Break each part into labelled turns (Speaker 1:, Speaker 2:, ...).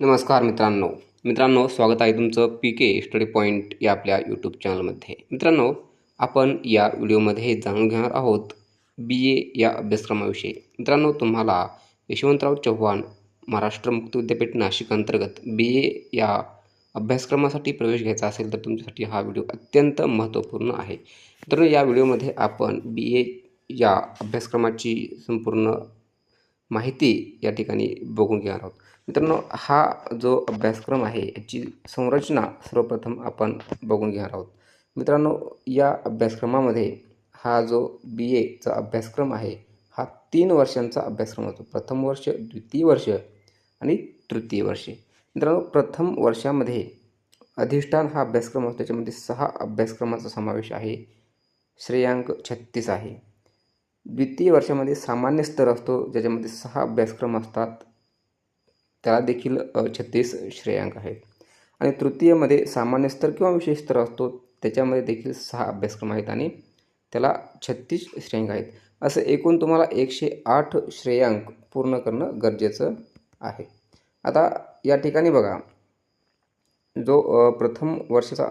Speaker 1: नमस्कार मित्रांनो. मित्रांनो स्वागत आहे तुमचं पी के स्टडी पॉईंट या आपल्या यूट्यूब चॅनलमध्ये. मित्रांनो आपण या व्हिडिओमध्ये जाणून घेणार आहोत बी ए या अभ्यासक्रमाविषयी. मित्रांनो तुम्हाला यशवंतराव चव्हाण महाराष्ट्र मुक्त विद्यापीठ नाशिक अंतर्गत बी ए या अभ्यासक्रमासाठी प्रवेश घ्यायचा असेल तर तुमच्यासाठी हा व्हिडिओ अत्यंत महत्त्वपूर्ण आहे. मित्रांनो या व्हिडिओमध्ये आपण बी ए या अभ्यासक्रमाची संपूर्ण माहिती या ठिकाणी बघून घेणार आहोत. मित्रांनो हा जो अभ्यासक्रम आहे याची संरचना सर्वप्रथम आपण बघून घेणार आहोत. मित्रांनो या अभ्यासक्रमामध्ये हा जो बी एचा अभ्यासक्रम आहे हा तीन वर्षांचा अभ्यासक्रम होतो. प्रथम वर्ष द्वितीय वर्ष आणि तृतीय वर्षे. मित्रांनो प्रथम वर्षामध्ये अधिष्ठान हा अभ्यासक्रम असतो त्याच्यामध्ये सहा अभ्यासक्रमाचा समावेश आहे. श्रेयांक छत्तीस आहे. द्वितीय वर्षामध्ये सामान्य स्तर असतो ज्याच्यामध्ये सहा अभ्यासक्रम असतात. त्याला देखील छत्तीस श्रेयांक आहेत. आणि तृतीयमध्ये सामान्य स्तर किंवा विशेष स्तर असतो त्याच्यामध्ये देखील सहा अभ्यासक्रम आहेत आणि त्याला छत्तीस श्रेयांक आहेत. असं एकूण तुम्हाला एकशे आठ श्रेयांक पूर्ण करणं गरजेचं आहे. आता या ठिकाणी बघा जो प्रथम वर्षाचा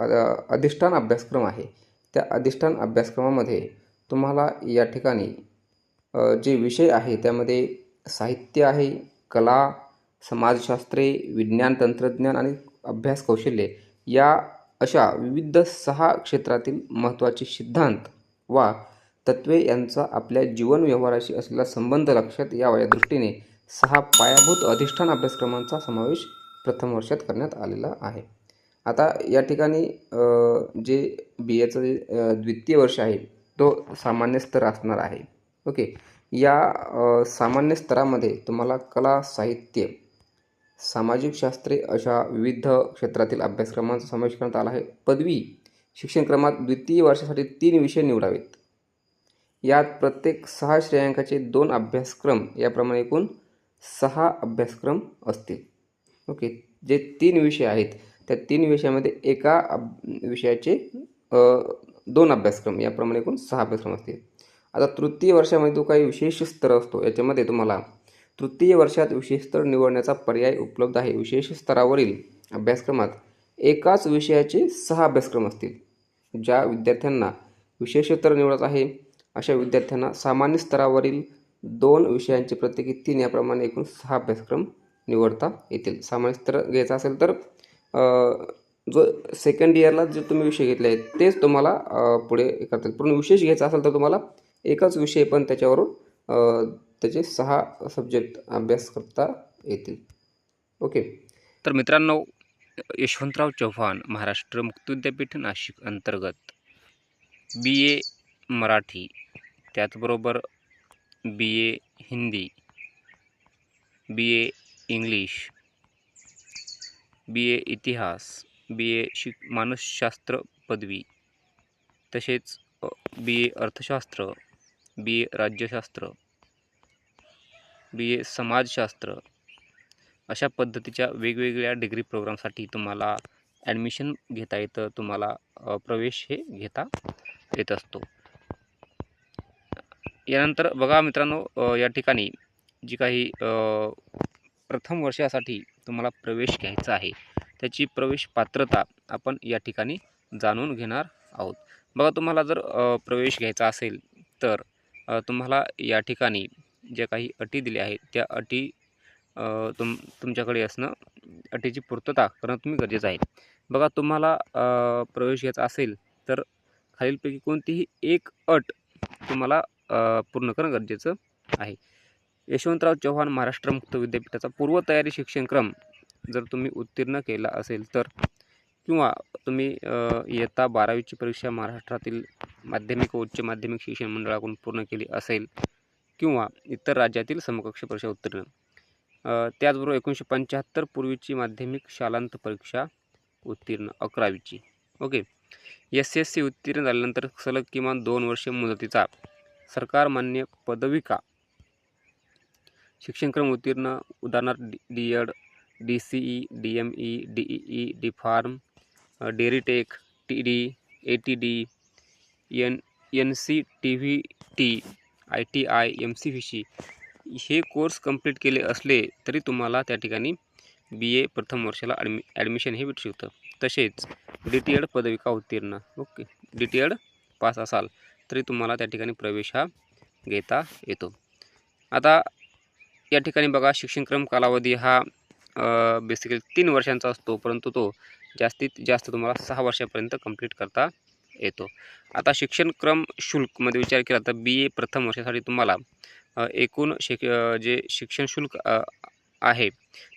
Speaker 1: अधिष्ठान अभ्यासक्रम आहे त्या अधिष्ठान अभ्यासक्रमामध्ये तुम्हाला या ठिकाणी जे विषय आहे त्यामध्ये साहित्य आहे कला समाजशास्त्रे विज्ञान तंत्रज्ञान आणि अभ्यास कौशल्ये या अशा विविध सहा क्षेत्रातील महत्त्वाचे सिद्धांत वा तत्वे यांचा आपल्या जीवन व्यवहाराशी असलेला संबंध लक्षात यावा या दृष्टीने सहा पायाभूत अधिष्ठान अभ्यासक्रमांचा समावेश प्रथम वर्षात करण्यात आलेला आहे. आता या ठिकाणी जे बी एचं जे द्वितीय वर्ष आहे तो सामान्य स्तर असणार आहे. ओके. या सामान्य स्तरामध्ये तुम्हाला कला साहित्य सामाजिक शास्त्रे अशा विविध क्षेत्रातील अभ्यासक्रमांचा समावेश करण्यात आला आहे. पदवी शिक्षणक्रमात द्वितीय वर्षासाठी तीन विषय निवडावेत. यात प्रत्येक सहा श्रेयांकाचे दोन अभ्यासक्रम याप्रमाणे एकूण सहा अभ्यासक्रम असतील. ओके. जे तीन विषय आहेत त्या तीन विषयामध्ये एका विषयाचे दोन अभ्यासक्रम याप्रमाणे एकूण सहा अभ्यासक्रम असतील. आता तृतीय वर्षामध्ये जो काही विशेष स्तर असतो याच्यामध्ये तुम्हाला तृतीय वर्षात विशेष स्तर निवडण्याचा पर्याय उपलब्ध आहे. विशेष स्तरावरील अभ्यासक्रमात एकाच विषयाचे सहा अभ्यासक्रम असतील. ज्या विद्यार्थ्यांना विशेष स्तर निवडत आहे अशा विद्यार्थ्यांना सामान्य स्तरावरील दोन विषयांचे प्रत्येकी तीन याप्रमाणे एकूण सहा अभ्यासक्रम निवडता येतील. सामान्य स्तर घ्यायचा असेल तर जो सेकंड इयरला जे तुम्ही विषय घेतले आहेत तेच तुम्हाला पुढे करता येईल. पण विशेष घ्यायचा असेल तर तुम्हाला एकच विषय पण त्याच्यावरून त्याचे सहा सब्जेक्ट अभ्यास करता येतील. ओके
Speaker 2: तर मित्रांनो यशवंतराव चव्हाण महाराष्ट्र मुक्त विद्यापीठ नाशिक अंतर्गत बी ए मराठी त्याचबरोबर बी ए हिंदी बी ए इंग्लिश बी ए इतिहास बी ए शिक मानसशास्त्र पदवी. तसेच बी ए अर्थशास्त्र बी ए राज्यशास्त्र बी ए समाजशास्त्र अशा पद्धतीच्या वेगवेगळ्या डिग्री प्रोग्रामसाठी तुम्हाला ॲडमिशन घेता येतं तुम्हाला प्रवेश हे घेता येत असतो. यानंतर बघा मित्रांनो या ठिकाणी जी काही प्रथम वर्षासाठी तुम्हाला प्रवेश घ्यायचा आहे. त्याची प्रवेश पात्रता आपण या ठिकाणी जाणून घेणार आहोत. बघा तुम्हाला जर प्रवेश घ्यायचा असेल तर तुम्हाला या ठिकाणी ज्या काही अटी दिल्या आहेत त्या अटी तुम तुमच्याकडे असणं अटीची पूर्तता करणं तुम्ही गरजेचं आहे. बघा तुम्हाला प्रवेश घ्यायचा असेल तर खालीलपैकी कोणतीही एक अट तुम्हाला पूर्ण करणं गरजेचं आहे. यशवंतराव चव्हाण महाराष्ट्र मुक्त विद्यापीठाचा पूर्वतयारी शिक्षणक्रम जर तुम्ही उत्तीर्ण केला असेल तर किंवा तुम्ही इयत्ता बारावीची परीक्षा महाराष्ट्रातील माध्यमिक व उच्च माध्यमिक शिक्षण मंडळाकडून पूर्ण केली असेल किंवा इतर राज्यातील समकक्ष परीक्षा उत्तीर्ण त्याचबरोबर एकोणीसशे पंच्याहत्तर पूर्वीची माध्यमिक शालांत परीक्षा उत्तीर्ण अकरावीची. ओके? एस एस सी उत्तीर्ण झाल्यानंतर सलग किमान दोन वर्षे मुदतीचा सरकारमान्य पदविका शिक्षणक्रम उत्तीर्ण उदाहरणार्थ D D Ed D C E D M E D E E D pharm dairy tech T D A T D N N C T V T I T I M C V C हे course complete केले असले तरी तुम्हाला त्या ठिकाणी बी ए प्रथम वर्षाला ॲडमि admission हे भेटू शकतं. तसेच डी टी एड पदविका उत्तीर्ण okay. D T Ed pass असाल तरी तुम्हाला त्या ठिकाणी प्रवेश हा घेता येतो. आता या ठिकाणी बघा शिक्षणक्रम कालावधी हा बेसिकली तीन वर्षांचा असतो परंतु तो जास्तीत जास्त तुम्हाला सहा वर्षापर्यंत कंप्लीट करता येतो. आता शिक्षणक्रम शुल्कमध्ये विचार केला तर बी ए प्रथम वर्षासाठी तुम्हाला एकूण शिक जे शिक्षण शुल्क आहे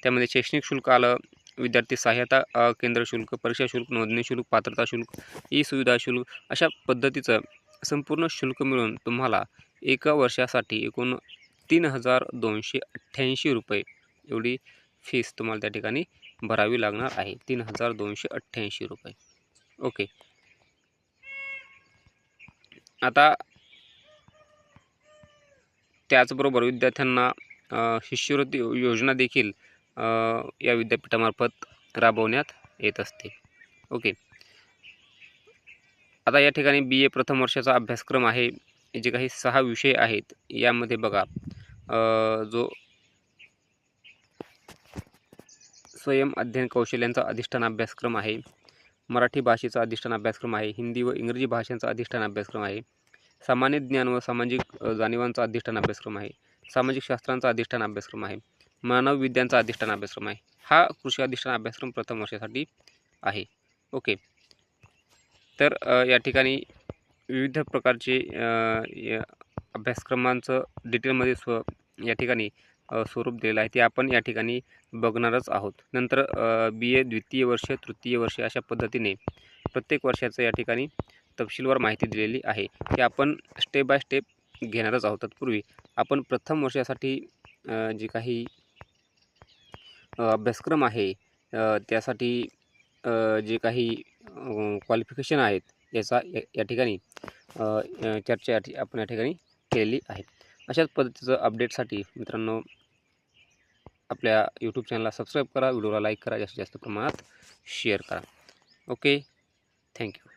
Speaker 2: त्यामध्ये शैक्षणिक शुल्क आलं विद्यार्थी सहाय्यता केंद्र शुल्क परीक्षा शुल्क नोंदणी शुल्क पात्रता शुल्क ई सुविधा शुल्क अशा पद्धतीचं संपूर्ण शुल्क मिळून तुम्हाला एका वर्षासाठी एकूण तीन हजार दोनशे अठ्ठ्याऐंशी रुपये एवढी फीस तुम्हाला त्या ठिकाणी भरावी लागणार आहे. तीन हजार दोनशे अठ्ठ्याऐंशी रुपये. ओके आता त्याचबरोबर विद्यार्थ्यांना शिष्यवृत्ती योजना देखील या विद्यापीठामार्फत राबवण्यात येत असते. ओके आता या ठिकाणी बी ए प्रथम वर्षाचा अभ्यासक्रम आहे. जे काही सहा विषय आहेत यामध्ये बघा जो स्वयं अध्ययन कौशल्यांचा अधिष्ठान अभ्यासक्रम आहे. मराठी भाषेचा अधिष्ठान अभ्यासक्रम आहे. हिंदी व इंग्रजी भाषांचा अधिष्ठान अभ्यासक्रम आहे. सामान्य ज्ञान व सामाजिक जाणिवांचा जाणीवांचा अधिष्ठान अभ्यासक्रम आहे. सामाजिक शास्त्रांचा अधिष्ठान अभ्यासक्रम आहे. मानव विद्यांचा अधिष्ठान अभ्यासक्रम आहे. हा कृषी अधिष्ठान अभ्यासक्रम प्रथम वर्षासाठी आहे. ओके. तर या ठिकाणी विविध प्रकारचे या अभ्यासक्रमांचं डिटेलमध्ये स्व या ठिकाणी स्वरूप दिलेलं आहे ते आपण या ठिकाणी बघणारच आहोत. नंतर बी ए द्वितीय वर्ष तृतीय वर्ष अशा पद्धतीने प्रत्येक वर्षाचं या ठिकाणी तपशीलवार माहिती दिलेली आहे. ते आपण स्टेप बाय स्टेप घेणारच आहोत. तत्पूर्वी आपण प्रथम वर्षासाठी जे काही अभ्यासक्रम आहे त्यासाठी जे काही क्वालिफिकेशन आहेत याचा या ठिकाणी चर्चा आपण या ठिकाणी केलेली आहे. अशाच पद्धतीचं अपडेटसाठी मित्रांनो आपल्या यूट्यूब चॅनलला सबस्क्राईब करा व्हिडिओला लाईक करा जास्तीत जास्त प्रमाणात शेअर करा. Okay thank you